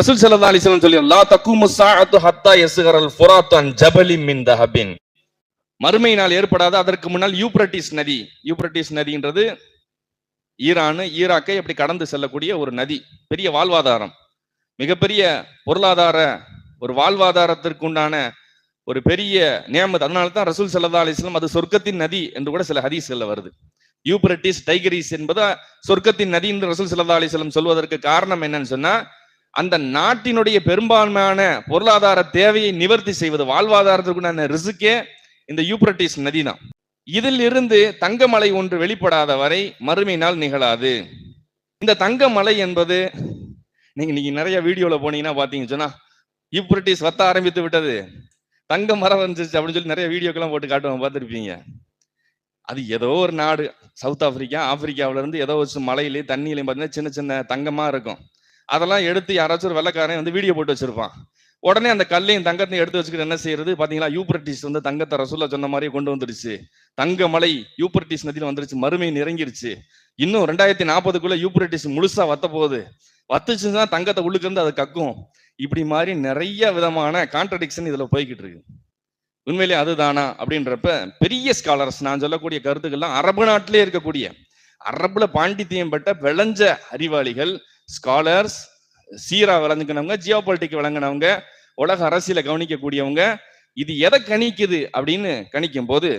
ரசூல் சல்லா அலைஹி வஸல்லம் சொல்லி லா தக்குமு ஹத்தா யஸ்கரல் ஃபுராத்து அன் ஜபலி மின் தஹபின் மறுமை நாள் ஏற்படாத அதற்கு முன்னால் யூப்ரட்டிஸ் நதி யூப்ரட்டிஸ் நதின்றது ஈரானு ஈராக்கை அப்படி கடந்து செல்லக்கூடிய ஒரு நதி பெரிய வாழ்வாதாரம் மிகப்பெரிய பொருளாதார ஒரு வாழ்வாதாரத்திற்கு உண்டான ஒரு பெரிய நியமத் அதனால தான் ரசூல் சல்லா அலிஸ்லாம் அது சொர்க்கத்தின் நதி என்று கூட சில ஹதீஸ்கள்ல வருது யூப்ரட்டிஸ் டைகரிஸ் என்பது சொர்க்கத்தின் நதி என்று ரசூல் சல்லா அலைஹி சொல்வதற்கு காரணம் என்னன்னு சொன்னா அந்த நாட்டினுடைய பெரும்பான்மையான பொருளாதார தேவையை நிவர்த்தி செய்வது வாழ்வாதாரத்திற்குண்டான ரிசுக்கே இந்த யூப்ரட்டிஸ் நதி தான் இதில் இருந்து தங்கமலை ஒன்று வெளிப்படாத வரை மறுமையினால் நிகழாது. இந்த தங்கமலை என்பது நீங்க நீங்க நிறைய வீடியோல போனீங்கன்னா பாத்தீங்கன்னு சொன்னா யூப்ரட்டிஸ் வத்த ஆரம்பித்து விட்டது. தங்க மரம் வந்துச்சு அப்படின்னு சொல்லி நிறைய வீடியோக்கெல்லாம் போட்டு காட்டுவாங்க பார்த்துருப்பீங்க. அது ஏதோ ஒரு நாடு சவுத் ஆப்பிரிக்கா ஆப்பிரிக்காவில இருந்து ஏதோ ஒரு மலையிலேயே தண்ணியிலையும் பார்த்தீங்கன்னா சின்ன சின்ன தங்கமா இருக்கும். அதெல்லாம் எடுத்து யாராச்சும் ஒரு வெள்ளக்காரன் வந்து வீடியோ போட்டு வச்சிருப்பான். உடனே அந்த கல்லையும் தங்கத்தையும் எடுத்து வச்சுக்கிட்டு என்ன செய்யறது? பாத்தீங்களா? யூப்ரட்டிஸ் வந்து தங்கத்தை ரசூல்லா சொன்ன மாதிரி கொண்டு வந்துருச்சு தங்க மலை யூப்ரட்டிஸ் நதியில வந்துருச்சு. மறுமை நிறங்கிருச்சு இன்னும் ரெண்டாயிரத்தி நாற்பதுக்குள்ள யூப்ரட்டிஸ் முழுசா வத்த போகுது. வத்துச்சுன்னா தங்கத்தை உள்ளுக்கு அது கக்கும். இப்படி மாதிரி நிறைய விதமான கான்ட்ரடிக்ஷன் இதுல போய்கிட்டு இருக்கு. உண்மையிலே அதுதானா? அப்படின்றப்ப பெரிய ஸ்காலர்ஸ் நான் சொல்லக்கூடிய கருத்துக்கள்லாம் அரபு நாட்டிலே இருக்கக்கூடிய அரபுல பாண்டித்தியம் பெற்ற விளைஞ்ச அறிவாளிகள் ஸ்காலர்ஸ் சீரா விளங்குனவங்க ஜியோ பொலிட்டிக் விளங்குனவங்க உலக அரசியலை கவனிக்கக்கூடியவங்க இது எதை கணிக்குது அப்படின்னு கணிக்கும் போது